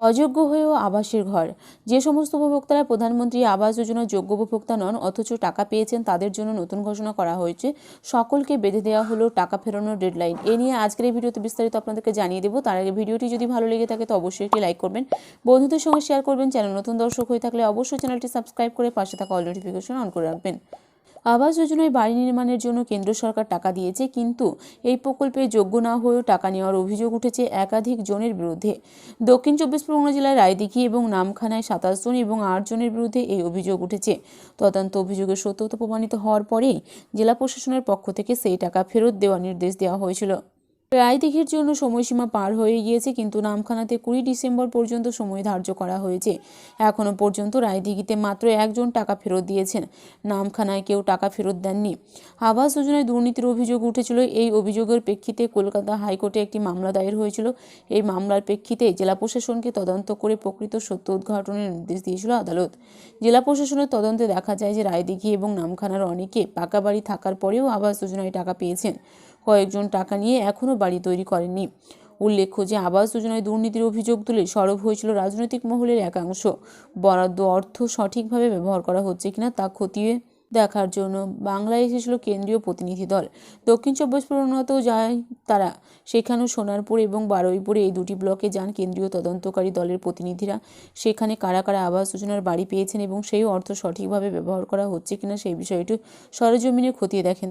অযোগ্য হয়েও আবাসের ঘর। যে সমস্ত উপভোক্তারা প্রধানমন্ত্রী আবাস যোজনার যোগ্য উপভোক্তা নন, অথচ টাকা পেয়েছেন, তাদের জন্য নতুন ঘোষণা করা হয়েছে। সকলকে বেঁধে দেওয়া হলো টাকা ফেরানোর ডেডলাইন এ নিয়ে আজকের এই ভিডিওতে বিস্তারিত আপনাদেরকে জানিয়ে দেবো। তার আগে ভিডিওটি যদি ভালো লেগে থাকে, তো অবশ্যই একটি লাইক করবেন। বন্ধুদের সঙ্গে শেয়ার করবেন। চ্যানেল নতুন দর্শক হয়ে থাকলে অবশ্যই চ্যানেলটি সাবস্ক্রাইব করে পাশে থাকা অল নোটিফিকেশন অন করে রাখবেন। আবাস যোজনায় বাড়ি নির্মাণের জন্য কেন্দ্র সরকার টাকা দিয়েছে, কিন্তু এই প্রকল্পে যোগ্য না হয়েও টাকা নেওয়ার অভিযোগ উঠেছে একাধিক জনের বিরুদ্ধে। দক্ষিণ চব্বিশ পরগনা জেলার রায়দিঘি এবং নামখানায় সাতাশ জন এবং আট জনের বিরুদ্ধে এই অভিযোগ উঠেছে। তদন্ত অভিযোগের সত্যতা প্রমাণিত হওয়ার পরেই জেলা প্রশাসনের পক্ষ থেকে সেই টাকা ফেরত দেওয়ার নির্দেশ দেওয়া হয়েছিল। রায়দিঘির জন্য সময়সীমা পার হয়ে গিয়েছে, কিন্তু নামখানাতে কুড়ি ডিসেম্বর পর্যন্ত সময় ধার্য করা হয়েছে। এখনও পর্যন্ত রায়দিঘিতে মাত্র একজন টাকা ফেরত দিয়েছেন। নামখানায় কেউ টাকা ফেরত দেননি। আবাস যোজনায় দুর্নীতির অভিযোগ উঠেছিল। এই অভিযোগের প্রেক্ষিতে কলকাতা হাইকোর্টে একটি মামলা দায়ের হয়েছিল। এই মামলার প্রেক্ষিতে জেলা প্রশাসনকে তদন্ত করে প্রকৃত সত্য উদ্ঘাটনের নির্দেশ দিয়েছিল আদালত। জেলা প্রশাসনের তদন্তে দেখা যায় যে রায়দিঘি এবং নামখানার অনেকে পাকা বাড়ি থাকার পরেও আবাস যোজনায় টাকা পেয়েছেন। কয়েকজন টাকা নিয়ে এখনও বাড়ি তৈরি করেননি। উল্লেখ্য যে আবাস যোজনায় দুর্নীতির অভিযোগ তুলে সরব হয়েছিল রাজনৈতিক মহলের একাংশ। বরাদ্দ অর্থ সঠিকভাবে ব্যবহার করা হচ্ছে কিনা তা খতিয়ে দেখার জন্য বাংলায় এসেছিল কেন্দ্রীয় প্রতিনিধি দল। দক্ষিণ চব্বিশ পরগনাতেও যায় তারা। সেখানেও সোনারপুর এবং বারুইপুরে এই দুটি ব্লকে যান কেন্দ্রীয় তদন্তকারী দলের প্রতিনিধিরা। সেখানে কারা কারা আবাস যোজনার বাড়ি পেয়েছেন এবং সেই অর্থ সঠিকভাবে ব্যবহার করা হচ্ছে কিনা সেই বিষয়টি সরজমিনে খতিয়ে দেখেন।